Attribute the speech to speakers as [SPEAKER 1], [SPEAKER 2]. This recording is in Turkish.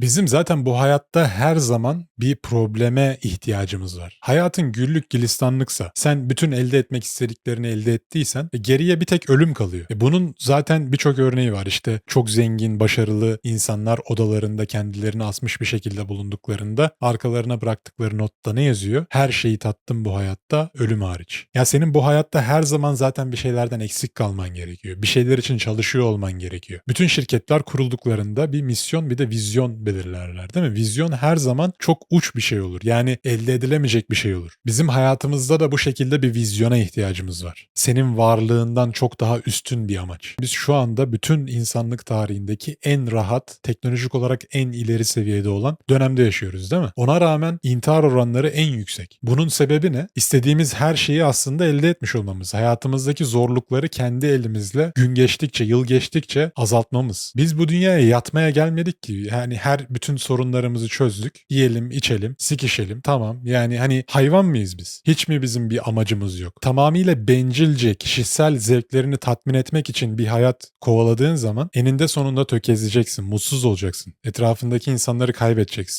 [SPEAKER 1] Bizim zaten bu hayatta her zaman bir probleme ihtiyacımız var. Hayatın güllük gülistanlıksa, sen bütün elde etmek istediklerini elde ettiysen e, geriye bir tek ölüm kalıyor. E, bunun zaten birçok örneği var. İşte çok zengin, başarılı insanlar odalarında kendilerini asmış bir şekilde bulunduklarında arkalarına bıraktıkları notta ne yazıyor? Her şeyi tattım bu hayatta, ölüm hariç. Ya senin bu hayatta her zaman zaten bir şeylerden eksik kalman gerekiyor. Bir şeyler için çalışıyor olman gerekiyor. Bütün şirketler kurulduklarında bir misyon bir de vizyon belirlerler değil mi? Vizyon her zaman çok uç bir şey olur. Yani elde edilemeyecek bir şey olur. Bizim hayatımızda da bu şekilde bir vizyona ihtiyacımız var. Senin varlığından çok daha üstün bir amaç. Biz şu anda bütün insanlık tarihindeki en rahat, teknolojik olarak en ileri seviyede olan dönemde yaşıyoruz değil mi? Ona rağmen intihar oranları en yüksek. Bunun sebebi ne? İstediğimiz her şeyi aslında elde etmiş olmamız. Hayatımızdaki zorlukları kendi elimizle gün geçtikçe, yıl geçtikçe azaltmamız. Biz bu dünyaya yatmaya gelmedik ki. Yani her bütün sorunlarımızı çözdük. Yiyelim, içelim, sikişelim. Tamam. Yani hani hayvan mıyız biz? Hiç mi bizim bir amacımız yok? Tamamıyla bencilce, kişisel zevklerini tatmin etmek için bir hayat kovaladığın zaman eninde sonunda tökezleyeceksin, mutsuz olacaksın. Etrafındaki insanları kaybedeceksin.